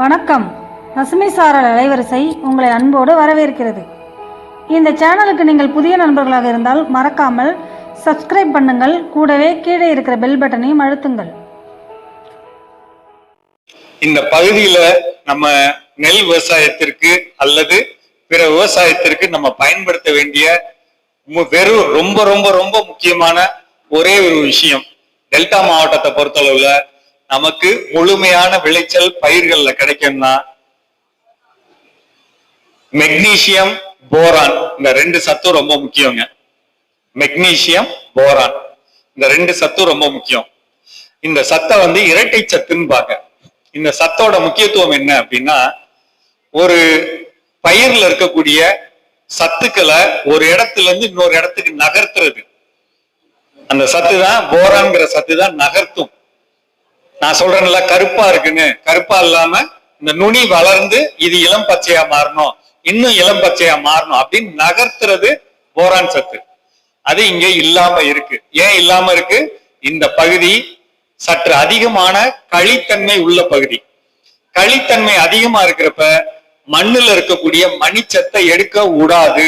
வணக்கம். பசுமை சாரல் அலைவரிசை உங்களை அன்போடு வரவேற்கிறது. இந்த சேனலுக்கு நீங்கள் புதிய நண்பர்களாக இருந்தால் மறக்காமல் சப்ஸ்கிரைப் பண்ணுங்கள். கூடவே கீழே இருக்கிற பெல் பட்டனையும் அழுத்துங்கள். இந்த பகுதியில நம்ம நெல் விவசாயத்திற்கு அல்லது பிற விவசாயத்திற்கு நம்ம பயன்படுத்த வேண்டிய வெறும் ரொம்ப ரொம்ப ரொம்ப முக்கியமான ஒரே ஒரு விஷயம். டெல்டா மாவட்டத்தை பொறுத்தளவுல நமக்கு முழுமையான விளைச்சல் பயிர்கள்ல கிடைக்கும்னா மெக்னீசியம் போரான் இந்த ரெண்டு சத்தும் ரொம்ப முக்கியங்க. மெக்னீசியம் போரான் இந்த ரெண்டு சத்தும் ரொம்ப முக்கியம். இந்த சத்தை வந்து இரட்டை சத்துன்னு பாக்க இந்த சத்தோட முக்கியத்துவம் என்ன அப்படின்னா ஒரு பயிர்ல இருக்கக்கூடிய சத்துக்களை ஒரு இடத்துல இருந்து இன்னொரு இடத்துக்கு நகர்த்துறது. அந்த சத்து தான் போரான்ங்கிற சத்து தான் நகர்த்தும். நான் சொல்றேன்ல கருப்பா இருக்குன்னு. கருப்பா இல்லாம இந்த நுனி வளர்ந்து இது இளம் பச்சையா மாறணும். இன்னும் இளம் பச்சையா மாறணும் அப்படின்னு நகர்த்துறது போரான் சத்து. அது இங்க இல்லாம இருக்கு. ஏன் இல்லாம இருக்கு? இந்த பகுதி சற்று அதிகமான களித்தன்மை உள்ள பகுதி. களித்தன்மை அதிகமா இருக்கிறப்ப மண்ணுல இருக்கக்கூடிய மணிச்சத்தை எடுக்க விடாது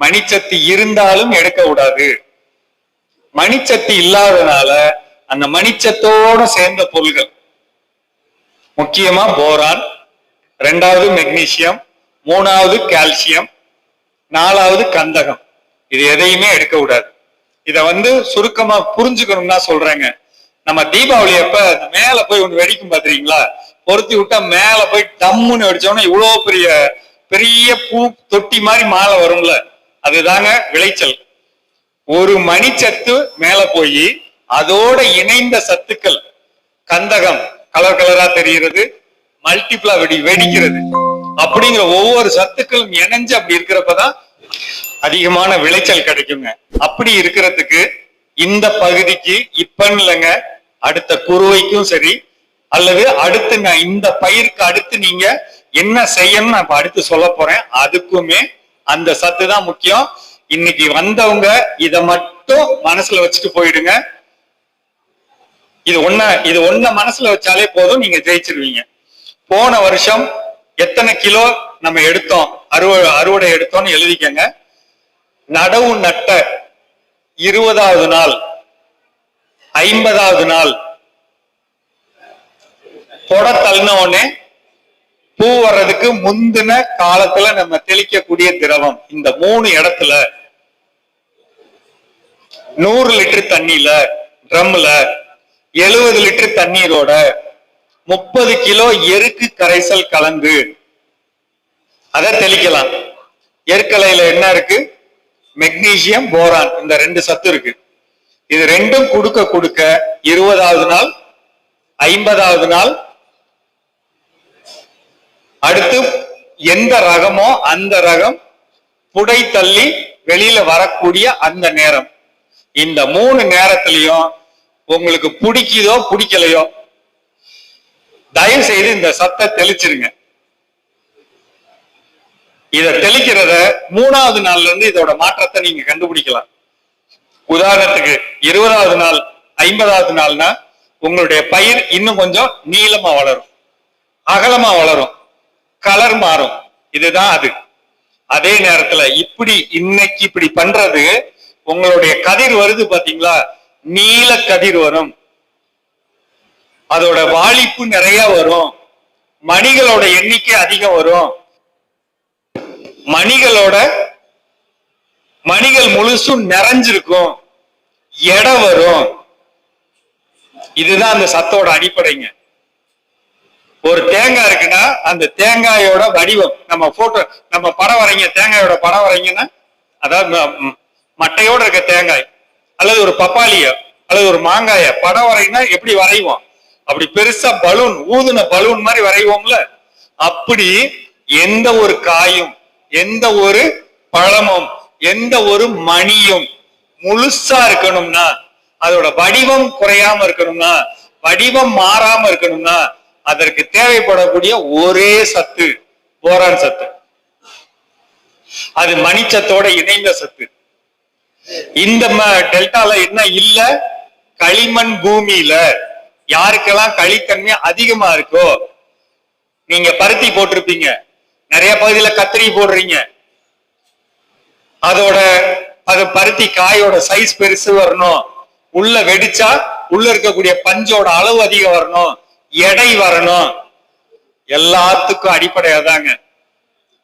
மணிச்சத்து இருந்தாலும் எடுக்க விடாது மணிச்சத்து இல்லாதனால அந்த மணிச்சத்தோட சேர்ந்த பொருள்கள். முக்கியமா போரான் ரெண்டாவது மெக்னீசியம் மூணாவது கால்சியம் நாலாவது கந்தகம். இது எதையுமே எடுக்க கூடாது இத வந்து சுருக்கமா புரிஞ்சுக்கணும்னா சொல்றேங்க. நம்ம தீபாவளி அப்ப மேல போய் ஒன்று வெடிக்கும் பாத்துறீங்களா பொருத்தி விட்டா மேல போய் டம்முன்னு வெடிச்சோம்னா இவ்வளவு பெரிய பெரிய பூ தொட்டி மாதிரி மாலை வரும்ல. அதுதாங்க விளைச்சல். ஒரு மணிச்சத்து மேல போய் அதோட இணைந்த சத்துக்கள் கந்தகம் கலர் கலரா தெரிகிறது மல்டிபிளா வெடி வெடிக்கிறது. அப்படிங்கிற ஒவ்வொரு சத்துக்களும் இணைஞ்சு அப்படி இருக்கிறப்பதான் அதிகமான விளைச்சல் கிடைக்குங்க. அப்படி இருக்கிறதுக்கு இந்த பகுதிக்கு இப்பன்னு இல்லைங்க அடுத்த குருவைக்கும் சரி அல்லது அடுத்து நான் இந்த பயிருக்கு அடுத்து நீங்க என்ன செய்யணும் நான் இப்ப அடுத்து சொல்ல போறேன். அதுக்குமே அந்த சத்து தான் முக்கியம். இன்னைக்கு வந்தவங்க இத மட்டும் மனசுல வச்சுட்டு போயிடுங்க. இது ஒன்ன இது ஒன்ன மனசுல வச்சாலே போதும் நீங்க ஜெயிச்சிருவீங்க. போன வருஷம் எத்தனை கிலோ நம்ம எடுத்தோம்? அறுவடை அறுவடை எடுத்தோம்னு எழுதிக்கங்க. நடவு நட்ட இருபதாவது நாள் ஐம்பதாவது நாள் கொடை தள்ளின உடனே பூ வர்றதுக்கு முந்தின காலத்துல நம்ம தெளிக்கக்கூடிய திரவம். இந்த மூணு இடத்துல நூறு லிட்டர் தண்ணியில ட்ரம்ல எழுபது லிட்டர் தண்ணீரோட முப்பது கிலோ எருக்கு கரைசல் கலந்து அதை தெளிக்கலாம். எருக்கலையில என்ன இருக்கு? மெக்னீசியம் போரான் இந்த ரெண்டு சத்து இருக்கு. இது ரெண்டும் கொடுக்க கொடுக்க இருபதாவது நாள் ஐம்பதாவது நாள் அடுத்து எந்த ரகமோ அந்த ரகம் புடை தள்ளி வெளியில வரக்கூடிய அந்த நேரம். இந்த மூணு நேரத்திலையும் உங்களுக்கு பிடிக்குதோ பிடிக்கலையோ தயவு செய்து இந்த சத்தை தெளிச்சிருங்க. இத தெளிக்கிறத மூணாவது நாள்ல இருந்து இதோட மாற்றத்தை நீங்க கண்டுபிடிக்கலாம். உதாரணத்துக்கு இருபதாவது நாள் ஐம்பதாவது நாள்னா உங்களுடைய பயிர் இன்னும் கொஞ்சம் நீளமா வளரும். அகலமா வளரும். கலர் மாறும். இதுதான் அது. அதே நேரத்துல இப்படி இன்னைக்கு இப்படி பண்றது உங்களுடைய கதிர் வருது பாத்தீங்களா? நீல கதிர் வரும். அதோட வாலிப்பு நிறைய வரும். மணிகளோட எண்ணிக்கை அதிகம் வரும். மணிகளோட மணிகள் முழுசும் நிறைஞ்சிருக்கும். எடை வரும். இதுதான் அந்த சத்தோட அடிப்படைங்க. ஒரு தேங்காய் இருக்குன்னா அந்த தேங்காயோட வடிவம் நம்ம போட்டோ நம்ம படம் வரைங்க தேங்காயோட படம் வரைங்கன்னா அதாவது மட்டையோட இருக்க தேங்காய் அல்லது ஒரு பப்பாளிய அல்லது ஒரு மாங்காய படம் வரைனா எப்படி வரைவோம்? அப்படி பெருசா பலூன் ஊதுன பலூன் மாதிரி வரைவோம்ல? அப்படி எந்த ஒரு காயும் எந்த ஒரு பழமும் எந்த ஒரு மணியும் முழுசா இருக்கணும்னா அதோட வடிவம் குறையாம இருக்கணும்னா வடிவம் மாறாம இருக்கணும்னா அதற்கு தேவைப்படக்கூடிய ஒரே சத்து போரான் சத்து. அது மணிச்சத்தோட இணைந்த சத்து. இந்த ம- டெல்டால என்ன இல்ல? களிமண் பூமியில யாருக்கெல்லாம் களித்தன்மை அதிகமா இருக்கோ நீங்க பருத்தி போட்டிருப்பீங்க. நிறைய பகுதியில கத்திரி போடுறீங்க. அதோட அது பருத்தி காயோட சைஸ் பெருசு வரணும். உள்ள வெடிச்சா உள்ள இருக்கக்கூடிய பஞ்சோட அளவு அதிகம் வரணும். எடை வரணும். எல்லாத்துக்கும் அடிப்படையாதாங்க.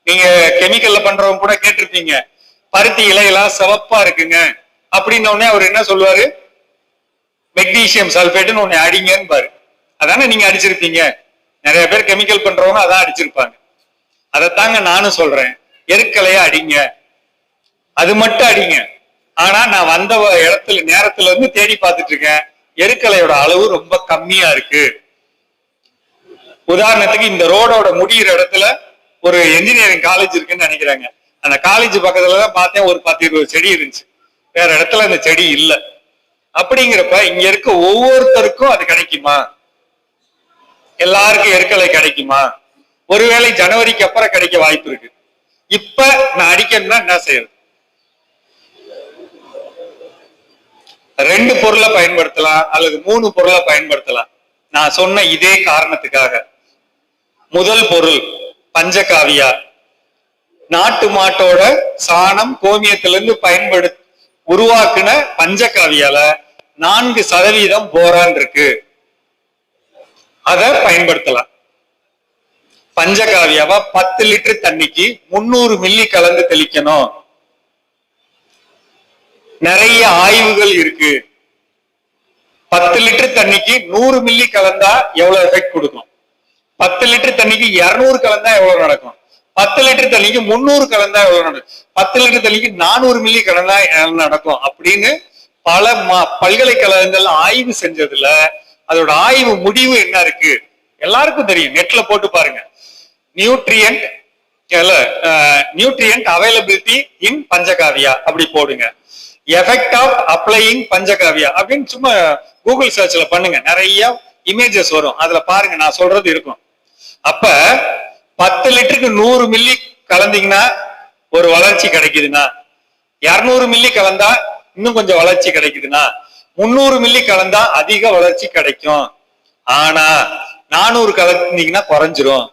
நீங்க கெமிக்கல்ல பண்றவங்க கூட கேட்டிருப்பீங்க. பருத்தி இலையெல்லாம் சிவப்பா இருக்குங்க. அப்படின்ன உடனே அவர் என்ன சொல்லுவாரு? மெக்னீசியம் சல்பேட்னு ஒன்னு அடிங்கன்னு பாரு. அதானே நீங்க அடிச்சிருப்பீங்க. நிறைய பேர் கெமிக்கல் பண்றவங்க அதான் அடிச்சிருப்பாங்க. அதைத்தாங்க நானும் சொல்றேன். எருக்கலையா அடிங்க. அது மட்டும் அடிங்க. ஆனா நான் வந்த இடத்துல நேரத்துல இருந்து தேடி பார்த்துட்டு இருக்கேன். எருக்கலையோட அளவு ரொம்ப கம்மியா இருக்கு. உதாரணத்துக்கு இந்த ரோடோட முடியிற இடத்துல ஒரு என்ஜினியரிங் காலேஜ் இருக்குன்னு நினைக்கிறாங்க. அந்த காலேஜ் பக்கத்துல தான் பார்த்தேன் ஒரு பத்து இருபது செடி இருந்துச்சு. வேற இடத்துல அந்த செடி இல்ல. அப்படிங்கிறப்ப இங்க இருக்க ஒவ்வொருத்தருக்கும் அது கிடைக்குமா? எல்லாருக்கும் எருக்கலை கிடைக்குமா? ஒருவேளை ஜனவரிக்கு அப்புறம் கிடைக்க வாய்ப்பு இருக்கு. இப்ப நான் அடிக்கணும்னா என்ன செய்யறது? ரெண்டு பொருளை பயன்படுத்தலாம் அல்லது மூணு பொருளை பயன்படுத்தலாம். நான் சொன்ன இதே காரணத்துக்காக முதல் பொருள் பஞ்சகாவியா. நாட்டு மாட்டோட சாணம் கோமியத்திலிருந்து பயன்படு உருவாக்குன பஞ்சகாவியால நான்கு சதவீதம் போரான் இருக்கு. அத பயன்படுத்தலாம். பஞ்சகாவியாவா பத்து லிட்டர் தண்ணிக்கு முன்னூறு மில்லி கலந்து தெளிக்கணும். நிறைய ஆய்வுகள் இருக்கு. பத்து லிட்டர் தண்ணிக்கு நூறு மில்லி கலந்தா எவ்வளவு எஃபெக்ட் கொடுக்கும்? பத்து லிட்டர் தண்ணிக்கு இருநூறு கலந்தா எவ்வளவு நடக்கும்? பத்து லிட்டர் தண்ணிக்கு முன்னூறு கலந்தா எவ்வளவு நடக்கும்? பத்து லிட்டர் தண்ணிக்கு நானூறு மில்லி கலந்தா நடக்கும்? அப்படின்னு பல ம- பல்கலைக்கழகங்கள் ஆய்வு செஞ்சதுல அதோட ஆய்வு முடிவு என்ன இருக்கு? எல்லாருக்கும் தெரியும். நெட்ல போட்டு பாருங்க. Nutrient nutrient availability in panchagavya அப்படி போடுங்க. எஃபெக்ட் ஆஃப் அப்ளையிங் பஞ்சகாவியா அப்படின்னு சும்மா கூகுள் சர்ச்ல பண்ணுங்க. நிறைய இமேஜஸ் வரும். அதுல பாருங்க. நான் சொல்றது இருக்கும். அப்ப பத்து லிட்டருக்கு நூறு மில்லி கலந்தீங்கன்னா ஒரு வளர்ச்சி கிடைக்குதுன்னா இரநூறு மில்லி கலந்தா இன்னும் கொஞ்சம் வளர்ச்சி கிடைக்குதுன்னா முந்நூறு மில்லி கலந்தா அதிக வளர்ச்சி கிடைக்கும். ஆனா நானூறு கலந்தீங்கன்னா குறைஞ்சிரும்.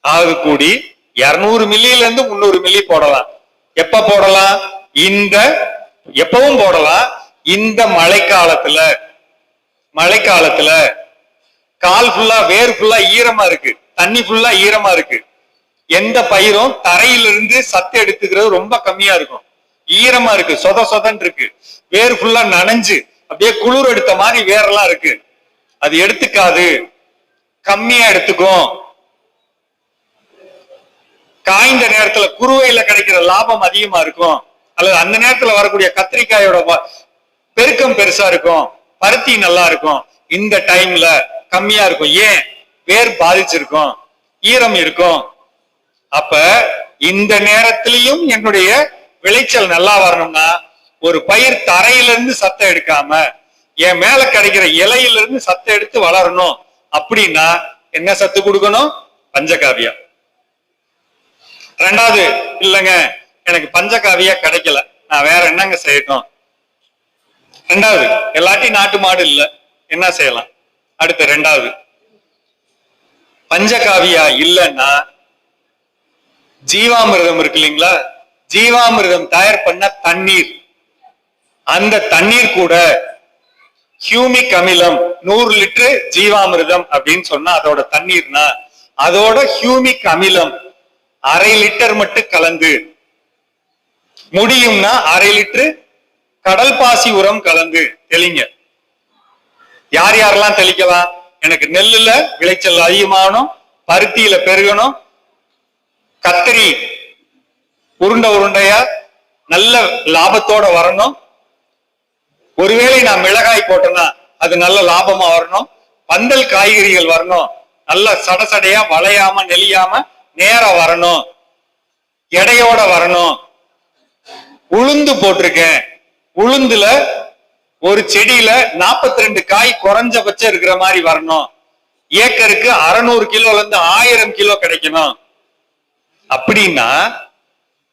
ஆக கூடி இருநூறு மில்லியில இருந்து முந்நூறு மில்லி போடலாம். எப்ப போடலாம்? இந்த எப்பவும் போடலாம். இந்த மழைக்காலத்துல மழைக்காலத்துல கால் ஃபுல்லா வேர் ஃபுல்லா ஈரமா இருக்கு. தண்ணி ஃபுல்லா ஈரமா இருக்கு. எந்த பயிரும் தரையிலிருந்து சத்து எடுத்துக்கிறது ரொம்ப கம்மியா இருக்கும். ஈரமா இருக்கு சொத சொதன் இருக்கு. வேர் ஃபுல்லா நனைஞ்சு அப்படியே குளிர் எடுத்த மாதிரி வேரெல்லாம் இருக்கு. அது எடுத்துக்காது. கம்மியா எடுத்துக்கும் காய்ந்த நேரத்துல குறுவையில கிடைக்கிற லாபம் அதிகமா இருக்கும். அல்லது அந்த நேரத்துல வரக்கூடிய கத்திரிக்காயோட பெருக்கம் பெருசா இருக்கும். பருத்தி நல்லா இருக்கும். இந்த டைம்ல கம்மியா இருக்கும். ஏன்? வேர் பாதிச்சிருக்கும் ஈரம் இருக்கும். அப்ப இந்த நேரத்திலையும் என்னுடைய விளைச்சல் நல்லா வரணும்னா ஒரு பயிர் தரையிலிருந்து சத்தம் எடுக்காம என் மேல கிடைக்கிற இலையிலிருந்து சத்தம் எடுத்து வளரணும். அப்படின்னா என்ன சத்து கொடுக்கணும்? பஞ்சகாவியா ரெண்டாவது இல்லைங்க எனக்கு பஞ்சகாவியா கிடைக்கல. நான் வேற என்னங்க செய்யட்டும்? ரெண்டாவது எல்லாத்தையும் நாட்டு மாடு இல்லை. என்ன செய்யலாம்? அடுத்து ரெண்டாவது. பஞ்சகாவியா இல்லைன்னா ஜீவாமிர்தம் இருக்கு இல்லைங்களா? ஜீவாமிர்தம் தயார் பண்ண தண்ணீர். அந்த தண்ணீர் கூட ஹியூமிக் அமிலம் நூறு லிட்டரு ஜீவாமிர்தம் அப்படின்னு சொன்னா அதோட தண்ணீர்னா அதோட ஹியூமிக் அமிலம் அரை லிட்டர் மட்டும் கலந்து முடியும்னா அரை லிட்டர் கடல் பாசி உரம் கலந்து தெளிங்க. யார் யாரெல்லாம் தெளிக்கலாம் எனக்கு நெல்லுல விளைச்சல் அதிகமாகணும் பருத்தியில பெருகணும். கத்திரி உருண்டை உருண்டையா நல்ல லாபத்தோட வரணும். ஒருவேளை நான் மிளகாய் போட்டேன்னா அது நல்ல லாபமா வரணும். பந்தல் காய்கறிகள் வரணும். நல்ல சடசடையா வளையாம நெளியாம நேரா வரணும். எடையோட வரணும். உளுந்து போட்டிருக்கேன். உளுந்துல ஒரு செடியில 42 ரெண்டு காய் குறைஞ்சபட்சம் இருக்கிற மாதிரி வரணும். ஏக்கருக்கு அறுநூறு கிலோல இருந்து ஆயிரம் கிலோ கிடைக்கணும். அப்படின்னா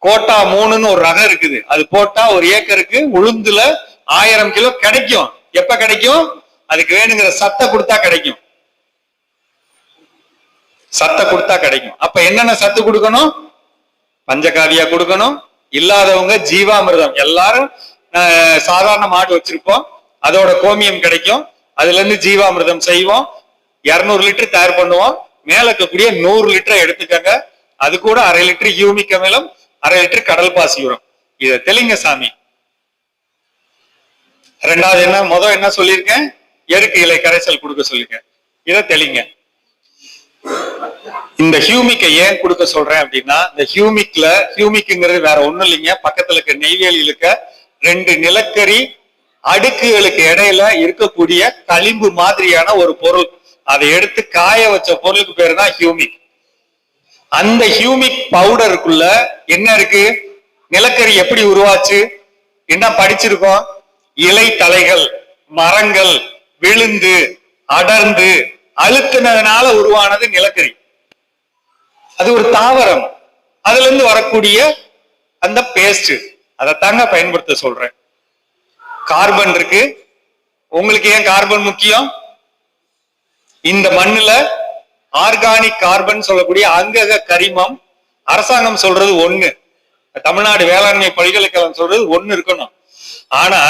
கோட்டா மூணுன்னு ஒரு ரகம் இருக்குது. அது போட்டா ஒரு ஏக்கருக்கு உளுந்துல ஆயிரம் கிலோ கிடைக்கும். எப்ப கிடைக்கும்? அதுக்கு வேணுங்கிற சத்தை கொடுத்தா கிடைக்கும். சத்தை கொடுத்தா கிடைக்கும். அப்ப என்னென்ன சத்து கொடுக்கணும்? பஞ்சகாவியா கொடுக்கணும். இல்லாதவங்க ஜீவாமிர்தம். எல்லாரும் சாதாரண மாடு வச்சிருப்போம். அதோட கோமியம் கிடைக்கும். அதுல இருந்து ஜீவாமிர்தம் செய்வோம். இருநூறு லிட்டர் தயார் பண்ணுவோம். மேல இருக்கக்கூடிய நூறு லிட்டரை எடுத்துக்கங்க. அது கூட அரை லிட்டர் யூமிக் அமிலம் அரை லிட்டர் கடல் பாசி உரம். இத தெளிங்க சாமி. ரெண்டாவது என்ன? முத என்ன சொல்லியிருக்கேன்? எருக்கு இலை கரைசல் கொடுக்க சொல்லிருக்கேன் இதை தெளிங்க. இந்த ஹியூமிக்கை ஏன் கொடுக்க சொல்றேன் அப்படின்னா இந்த ஹியூமிக்ல ஹியூமிக்ங்கிறது வேற ஒண்ணும் இல்லைங்க. பக்கத்துல இருக்க நெய்வேலியில இருக்க ரெண்டு நிலக்கரி அடுக்குகளுக்கு இடையில இருக்கக்கூடிய களிம்பு மாதிரியான ஒரு பொருள். அதை எடுத்து காய வச்ச பொருளுக்கு பேரு தான் ஹியூமிக். அந்த ஹியூமிக் பவுடருக்குள்ள என்ன இருக்கு? நிலக்கரி எப்படி உருவாச்சு? என்ன படிச்சிருக்கோம்? இலை தலைகள் மரங்கள் விழுந்து அடர்ந்து அழுத்தினதுனால உருவானது நிலக்கரி. அது ஒரு தாவரம். அதுல இருந்து வரக்கூடிய அந்த பேஸ்ட் அதை தாங்க பயன்படுத்த சொல்றேன். கார்பன் இருக்கு. உங்களுக்கு ஏன் கார்பன் முக்கியம்? இந்த மண்ணுல ஆர்கானிக் கார்பன் சொல்லக்கூடிய அங்கக கரிமம் அரசாங்கம் சொல்றது ஒண்ணு. தமிழ்நாடு வேளாண்மை பல்கலைக்கழகம் சொல்றது ஒண்ணு இருக்கணும். ஆனா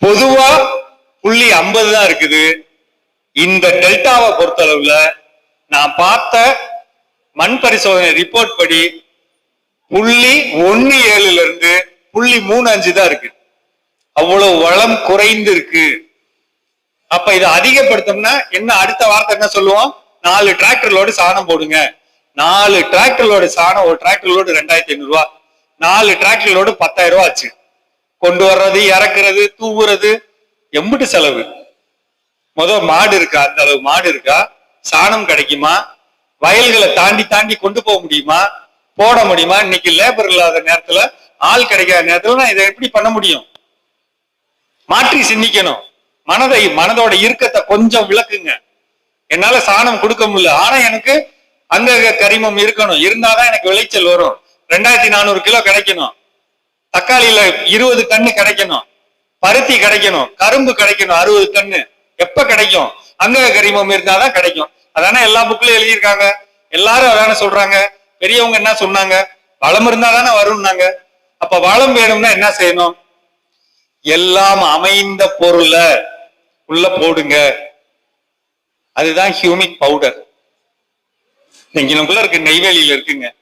பொதுவா புள்ளி ஐம்பது தான் இருக்குது. இந்த டெல்டாவை பொறுத்தளவுல நான் பார்த்த மண் பரிசோதனை ரிப்போர்ட் படி புள்ளி ஒன்னு ஏழுல இருந்து புள்ளி மூணு அஞ்சு தான் இருக்கு. அவ்வளவு வளம் குறைந்து இருக்கு அப்ப இதை அதிகப்படுத்தோம்னா என்ன அடுத்த வார்த்தை என்ன சொல்லுவோம்? நாலு டிராக்டரோடு சாணம் போடுங்க. நாலு டிராக்டர்களோட சாணம் ஒரு டிராக்டர் ரெண்டாயிரத்தி ஐநூறு ரூபா. நாலு டிராக்டர் பத்தாயிரம் ரூபா ஆச்சு. கொண்டு வர்றது இறக்குறது தூவுறது எம்பிட்டு செலவு. முத மாடு இருக்கா? அந்த அளவு மாடு இருக்கா? சாணம் கிடைக்குமா? வயல்களை தாண்டி தாண்டி கொண்டு போக முடியுமா? போட முடியுமா? இன்னைக்கு லேபர் இல்லாத நேரத்துல ஆள் கிடைக்காத நேரத்துல நான் இதை எப்படி பண்ண முடியும்? மாற்றி சிந்திக்கணும். மனதை மனதோட இறுக்கத்தை கொஞ்சம் விளக்குங்க. என்னால சாணம் கொடுக்க முடியல. ஆனா எனக்கு அங்க கரிமம் இருக்கணும். இருந்தாதான் எனக்கு விளைச்சல் வரும். ரெண்டாயிரத்தி நானூறு கிலோ கிடைக்கணும். தக்காளியில இருபது டன்னு கிடைக்கணும். பருத்தி கிடைக்கணும். கரும்பு கிடைக்கணும். அறுபது டன்னு எப்ப கிடைக்கும்? அங்க கரிமம் இருந்தாதான் கிடைக்கும். அதானே எல்லா புக்லயும் எழுதியிருக்காங்க. எல்லாரும் அதான சொல்றாங்க. பெரியவங்க என்ன சொன்னாங்க? வளம் இருந்தா தானே வரும்னாங்க. அப்ப வளம் வேணும்னா என்ன செய்யணும்? எல்லாம் அமைந்த பொருளை உள்ள போடுங்க. அதுதான் ஹியூமிக் பவுடர். இங்கனக்குள்ள இருக்கு நெய்வேலியில இருக்குங்க.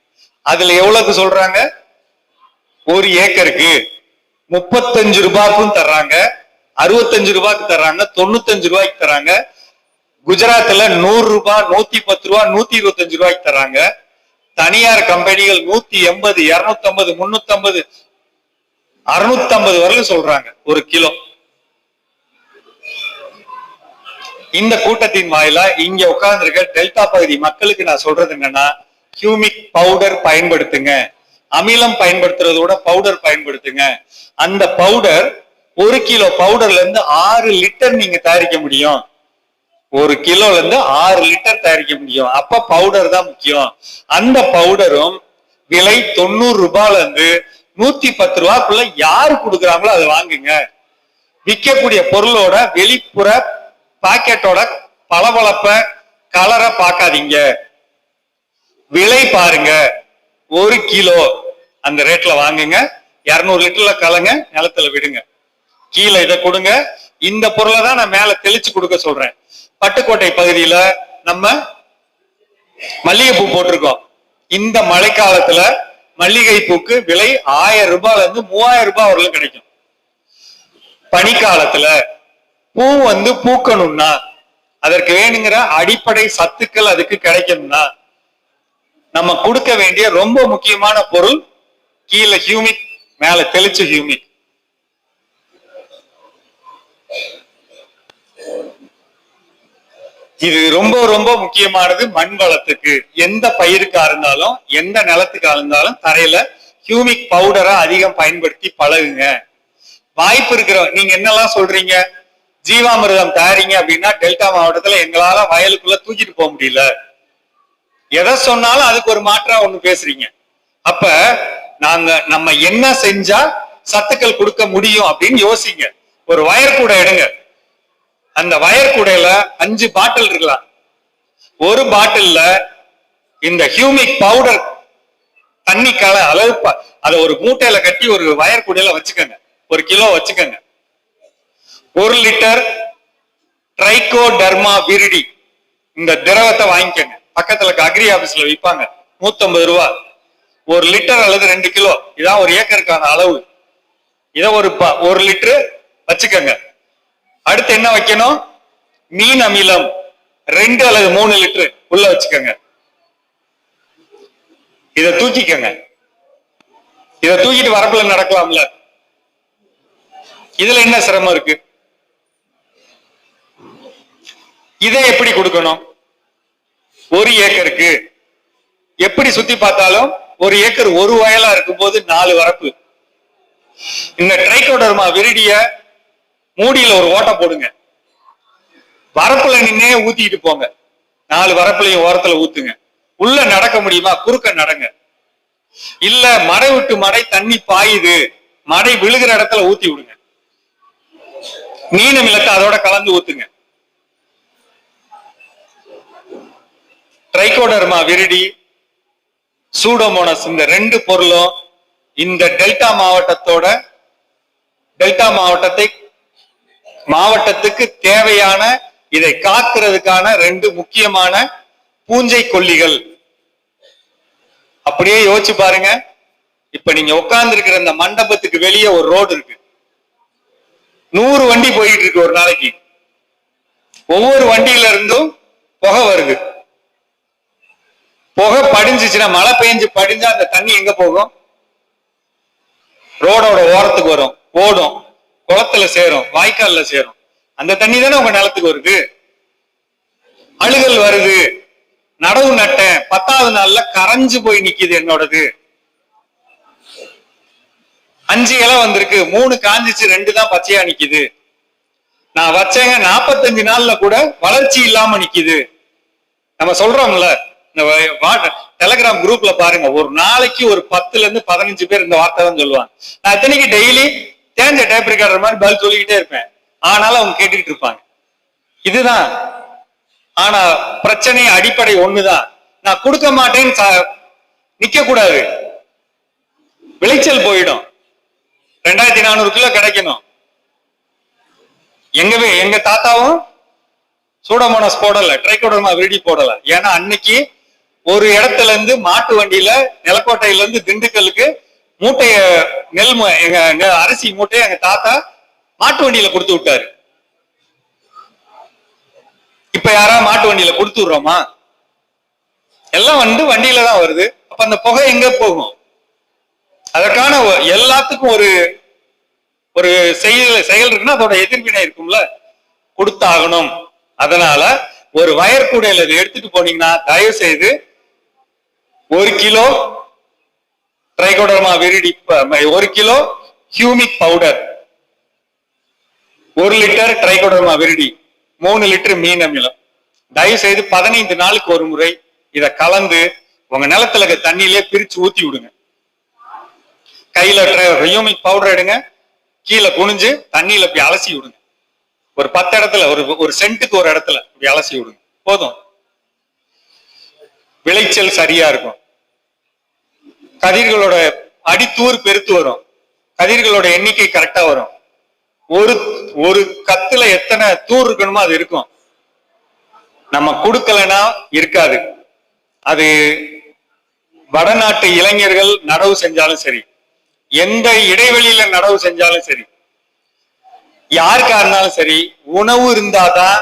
அதுல எவ்வளவுக்கு சொல்றாங்க? ஒரு ஏக்கருக்கு முப்பத்தஞ்சு ரூபாய்க்கும் தர்றாங்க. அறுபத்தஞ்சு ரூபாய்க்கு தர்றாங்க. தொண்ணூத்தஞ்சு ரூபாய்க்கு தர்றாங்க. குஜராத்ல நூறு ரூபாய் நூத்தி பத்து ரூபாய் நூத்தி இருபத்தஞ்சு ரூபாய்க்கு தர்றாங்க. தனியார் கம்பெனிகள் நூத்தி எண்பது இருநூத்தி ஐம்பது முன்னூத்தி ஐம்பது அறுநூத்தி ஐம்பது வரலும் சொல்றாங்க ஒரு கிலோ. இந்த கூட்டத்தின் வாயிலா இங்க உட்கார்ந்துருக்க டெல்டா பகுதி மக்களுக்கு நான் சொல்றது என்னன்னா ஹியூமிக் பவுடர் பயன்படுத்துங்க. அமிலம் பயன்படுத்துறதோட பவுடர் பயன்படுத்துங்க. அந்த பவுடர் ஒரு கிலோ பவுடர்ல இருந்து ஆறு லிட்டர் நீங்க தயாரிக்க முடியும். ஒரு கிலோல இருந்து ஆறு லிட்டர் தயாரிக்க முடியும். அப்ப பவுடர் தான் முக்கியம். அந்த பவுடரும் விலை தொண்ணூறு ரூபாயில இருந்து நூத்தி பத்து ரூபாய்க்குள்ள யாரு கொடுக்குறாங்களோ அதை வாங்குங்க. விற்கக்கூடிய பொருளோட வெளிப்புற பாக்கெட்டோட பளபளப்ப கலரை பார்க்காதீங்க. விலை பாருங்க. ஒரு கிலோ அந்த ரேட்ல வாங்குங்க. இருநூறு லிட்டர்ல கலங்க நிலத்துல விடுங்க. கீழே இதை கொடுங்க. இந்த பொருளை தான் நான் மேல தெளிச்சு கொடுக்க சொல்றேன். பட்டுக்கோட்டை பகுதியில நம்ம மல்லிகைப்பூ போட்டிருக்கோம். இந்த மழைக்காலத்துல மல்லிகை பூக்கு விலை ஆயிரம் ரூபாயில இருந்து மூவாயிரம் ரூபாய் வரலும் கிடைக்கும். பனிக்காலத்துல பூ வந்து பூக்கணும்னா அதற்கு வேணுங்கிற அடிப்படை சத்துக்கள் அதுக்கு கிடைக்கணும்னா நம்ம கொடுக்க வேண்டிய ரொம்ப முக்கியமான பொருள் கீழே ஹியூமிக் மேல தெளிச்சு ஹியூமிக் இது ரொம்ப ரொம்ப முக்கியமானது மண் வளத்துக்கு. எந்த பயிருக்கா இருந்தாலும் எந்த நிலத்துக்கா இருந்தாலும் தரையில ஹியூமிக் பவுடரை அதிகம் பயன்படுத்தி பழகுங்க. வாய்ப்பு இருக்கிற நீங்க என்னெல்லாம் சொல்றீங்க? ஜீவாமிர்தம் தயாரிங்க அப்படின்னா டெல்டா மாவட்டத்துல எங்களால வயலுக்குள்ள தூக்கிட்டு போக முடியல. எதை சொன்னாலும் அதுக்கு ஒரு மாற்றா ஒண்ணு பேசுறீங்க. அப்ப நாங்க நம்ம என்ன செஞ்சா சத்துக்கள் கொடுக்க முடியும் அப்படின்னு யோசிங்க. ஒரு வயர் கூட எடுங்க. அந்த வயர் கூடையில அஞ்சு பாட்டில் இருக்கலாம் ஒரு பாட்டில்ல இந்த ஹியூமிக் பவுடர் தண்ணி கல அளவு அதை ஒரு மூட்டையில கட்டி ஒரு வயர் கூடையில வச்சுக்கோங்க. ஒரு கிலோ வச்சுக்கோங்க. ஒரு லிட்டர் ட்ரைகோடர்மா விரிடி இந்த திரவத்தை வாங்கிக்கோங்க. பக்கத்துல அக்ரி ஆபீஸ்ல விற்பாங்க நூத்தம்பது ரூபா. ஒரு லிட்டர் அல்லது ரெண்டு கிலோ. இதான் ஒரு ஏக்கருக்கான அளவு. இதை ஒரு ப- ஒரு லிட்டரு வச்சுக்கோங்க. அடுத்து என்ன வைக்கணும்? மீன் அமிலம். ரெண்டு அல்லது மூணு லிட்டர். உள்ள வச்சுக்கோங்க. இத தூக்கிக்கோங்க. இத தூக்கிட்டு வரப்புல நடக்கலாம்ல. இதுல என்ன சிரமம் இருக்கு? இதை எப்படி கொடுக்கணும்? ஒரு ஏக்கருக்கு. எப்படி சுத்தி பார்த்தாலும் ஒரு ஏக்கர் ஒரு வயலா இருக்கும்போது நாலு வரப்பு. இந்த ட்ரைகோடர்மா விரிடிய மூடியில ஒரு ஓட்டை போடுங்க. வரப்புல நின்னே ஊத்திட்டு போங்க. நாலு வரப்புலையும் ஓரத்துல ஊத்துங்க. உள்ள நடக்க முடியுமா? குறுக்க நடங்க. இல்ல மடை விட்டு மடை தண்ணி பாயுது. மடை விழுகிற இடத்துல ஊத்தி விடுங்க. மீன மிளத்தை அதோட கலந்து ஊத்துங்க. ட்ரைகோடர்மா விரிடி சூடோமோனஸ் இந்த ரெண்டு பொருளும் இந்த டெல்டா மாவட்டத்தோட டெல்டா மாவட்டத்தை மாவட்டத்துக்கு தேவையான இதை காக்கிறதுக்கான ரெண்டு முக்கியமான பூஞ்சை கொல்லிகள். அப்படியே யோசிச்சு பாருங்க. இப்ப நீங்க உட்கார்ந்து இருக்கிற இந்த மண்டபத்துக்கு வெளியே ஒரு ரோடு இருக்கு. நூறு வண்டி போயிட்டு இருக்கு ஒரு நாளைக்கு. ஒவ்வொரு வண்டியில இருந்தும் புகை வருது. புகை படிஞ்சிச்சுன்னா மழை பெஞ்சு படிஞ்சா அந்த தண்ணி எங்க போகும்? ரோடோட ஓரத்துக்கு வரும். ஓடும். குளத்துல சேரும் வாய்க்கால்ல சேரும். அந்த தண்ணி தானே உங்க நிலத்துக்கு வருது? அழுகல் வருது. நடவு நட்டேன். பத்தாவது நாள்ல கரைஞ்சு போய் நிக்குது என்னோடது. அஞ்சு இலை வந்திருக்கு. மூணு காஞ்சிச்சு ரெண்டு தான் பச்சையா நிக்குது. நான் வச்சேங்க நாற்பத்தஞ்சு நாள்ல கூட வளர்ச்சி இல்லாம நிக்குது. நம்ம சொல்றோம்ல இந்த டெலகிராம் குரூப்ல பாருங்க. ஒரு நாளைக்கு ஒரு பத்துல இருந்து பதினஞ்சு பேர் இந்த வார்த்தை தான் சொல்லுவாங்க. நான் இத்தனைக்கு டெய்லி? சேர்ந்த டைப் ரெக்கார்டர் மாதிரி பதில் சொல்லிக்கிட்டே இருப்பேன். ஆனாலும் அவங்க கேட்டுக்கிட்டு இருப்பாங்க. இதுதான். ஆனா பிரச்சனை அடிப்படை ஒண்ணுதான். நான் கொடுக்க மாட்டேன்னு நிக்க கூடாது விளைச்சல் போயிடும். ரெண்டாயிரத்தி நானூறு கிலோ கிடைக்கணும். எங்கவே எங்க தாத்தாவும் சூடமோனஸ் போடல ட்ரைகோடர்மா விருடி போடல. ஏன்னா அன்னைக்கு ஒரு இடத்துல இருந்து மாட்டு வண்டியில நிலக்கோட்டையில இருந்து திண்டுக்கலுக்கு மூட்டைய நெல் எங்க அரிசி மூட்டையை எங்க தாத்தா மாட்டு வண்டியில கொடுத்து விட்டாரு. இப்ப யாரா மாட்டு வண்டியில கொடுத்து விடுறோமா? எல்லாம் வந்து வண்டியில தான் வருது. அப்ப அந்த புகை எங்க போகும்? அதற்கான எல்லாத்துக்கும் ஒரு ஒரு செயல் செயல் இருக்குன்னா அதோட எதிர்வினை இருக்கும்ல. கொடுத்தாகணும். அதனால ஒரு வயர் கூடையில எடுத்துட்டு போனீங்கன்னா தயவு செய்து ஒரு கிலோ ட்ரைகோடர்மா விரிடி uh, ஒரு கிலோ ஹியூமிக் பவுடர் ஒரு லிட்டர் ட்ரைகோடர்மா விரிடி மூணு லிட்டர் மீன் அமிலம். தயவு செய்து பதினைந்து நாளுக்கு ஒரு முறை இதை கலந்து உங்க நிலத்துல இருக்க தண்ணியிலே பிரிச்சு ஊத்தி விடுங்க. கையில ஹியூமிக் பவுடர் எடுங்க கீழே குனிஞ்சு தண்ணியில இப்படி அலசி விடுங்க. ஒரு பத்து இடத்துல ஒரு ஒரு சென்ட்டுக்கு ஒரு இடத்துல இப்படி அலசி விடுங்க. போதும். விளைச்சல் சரியா இருக்கும். கதிர்களோட அடித்தூர் பெருத்து வரும். கதிர்களோட எண்ணிக்கை கரெக்டா வரும். ஒரு ஒரு கத்துல எத்தனை தூர் இருக்கணுமோ அது இருக்கும். நம்ம கொடுக்கலனா இருக்காது. அது வடநாட்டு இளைஞர்கள் நடவு செஞ்சாலும் சரி எந்த இடைவெளியில நடவு செஞ்சாலும் சரி யாருக்கா இருந்தாலும் சரி உணவு இருந்தாதான்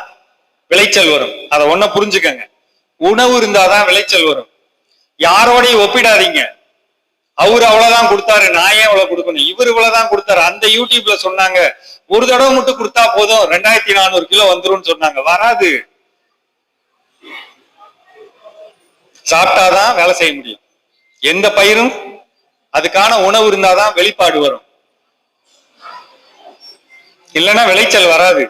விளைச்சல் வரும். அதை ஒன்ன புரிஞ்சுக்கங்க. உணவு இருந்தாதான் விளைச்சல் வரும். யாரோடையும் ஒப்பிடாதீங்க. அவர் அவ்வளவுதான் கொடுத்தாரு நான் ஏன் அவ்வளவு கொடுக்கணும்? இவர் இவ்வளவுதான் கொடுத்தாரு. அந்த யூடியூப்ல சொன்னாங்க ஒரு தடவை மட்டும் கொடுத்தா போதும் ரெண்டாயிரத்தி நானூறு கிலோ வந்துரும்னு சொன்னாங்க. வராது. சாப்பிட்டாதான் வேலை செய்ய முடியும். எந்த பயிரும் அதுக்கான உணவு இருந்தாதான் வெளிப்பாடு வரும். இல்லைன்னா விளைச்சல் வராது.